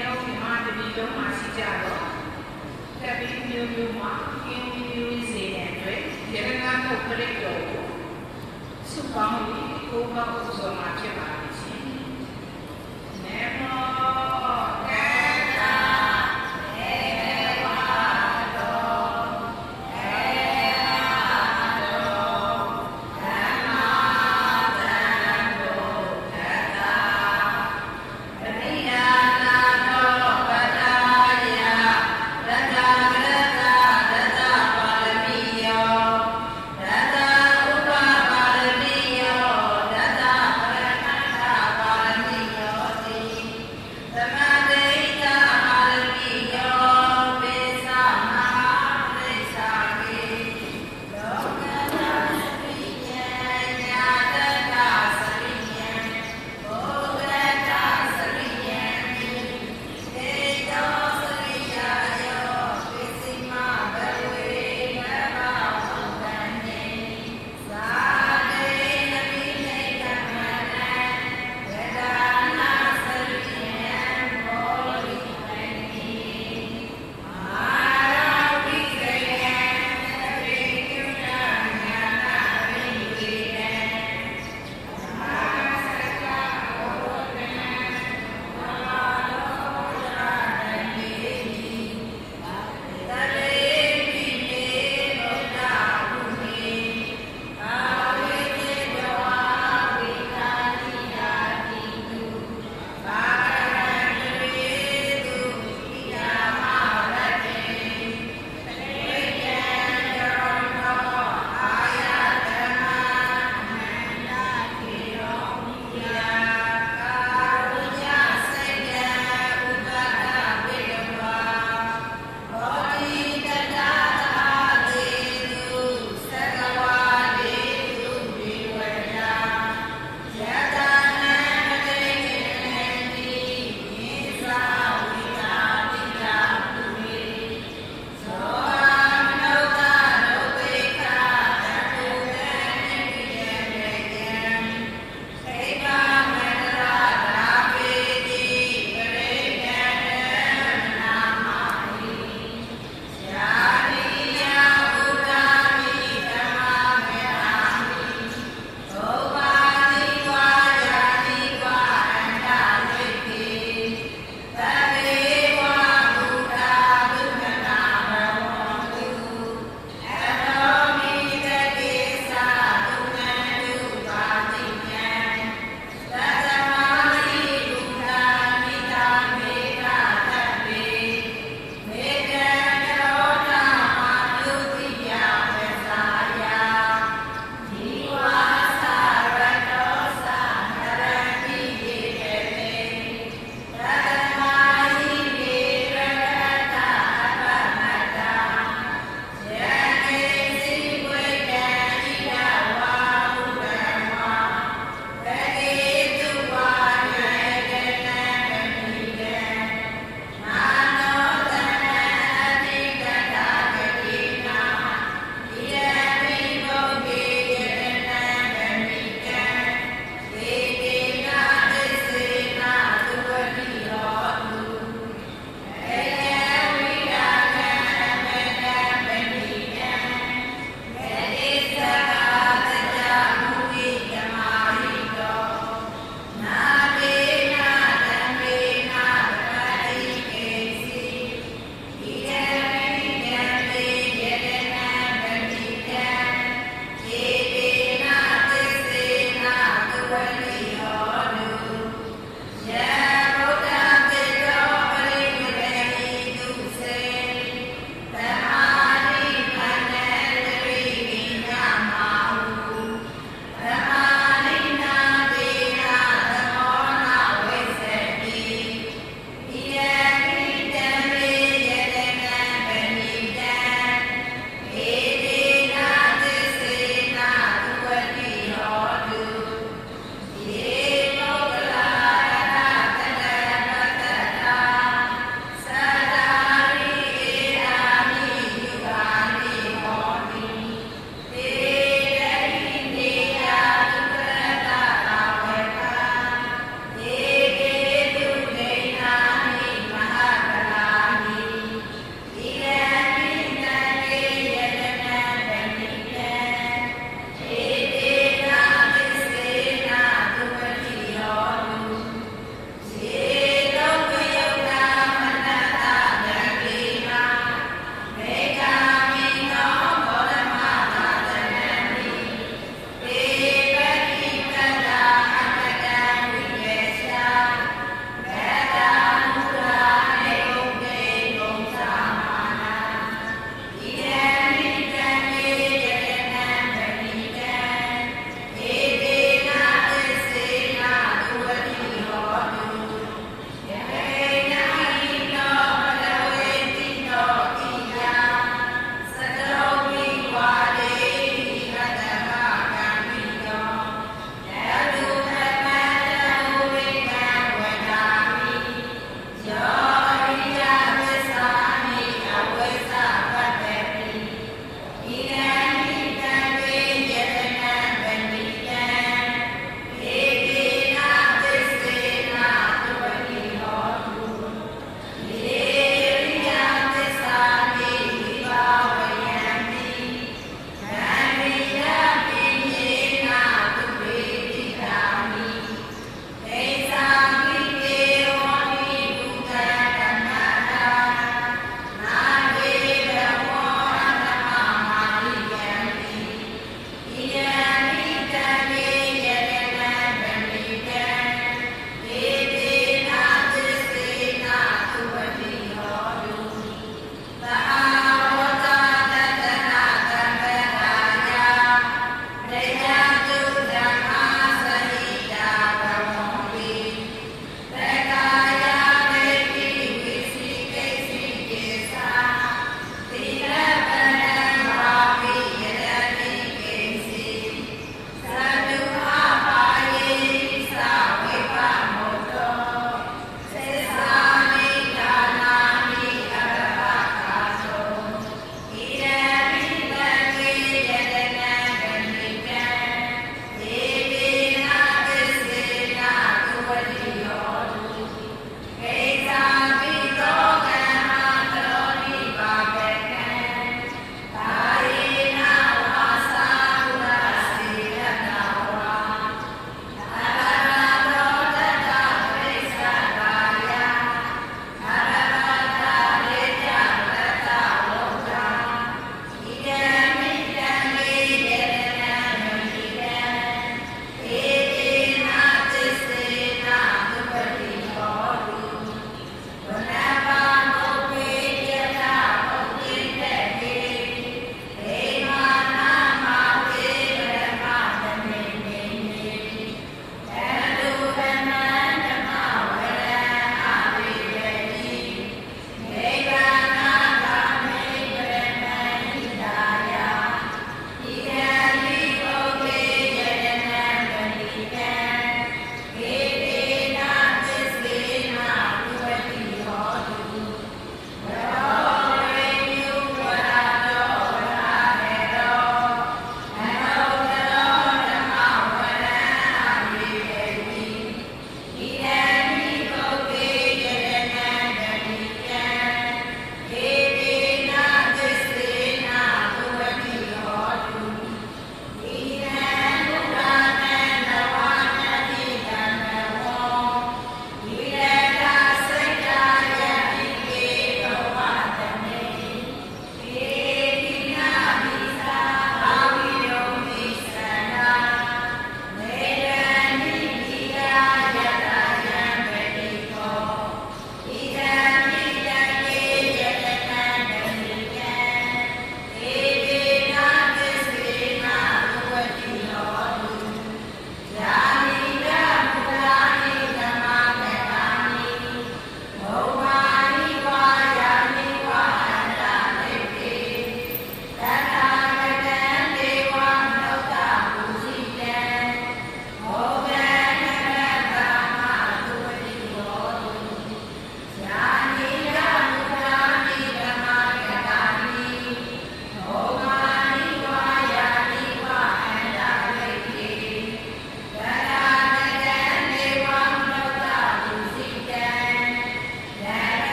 လုံးမြန်မာတပြည်လုံးမှာရှိကြတော့ကပင်းမျိုးမျိုးမှာကင်းဝီဝီစေတဲ့အတွက်ရတနာမှုပရိတော်ကိုစုပေါင်းပြီးကိုယ်ကောက်ဥစ္စာမှာဖြစ်ပါလိမ့်ရှင်။နေမော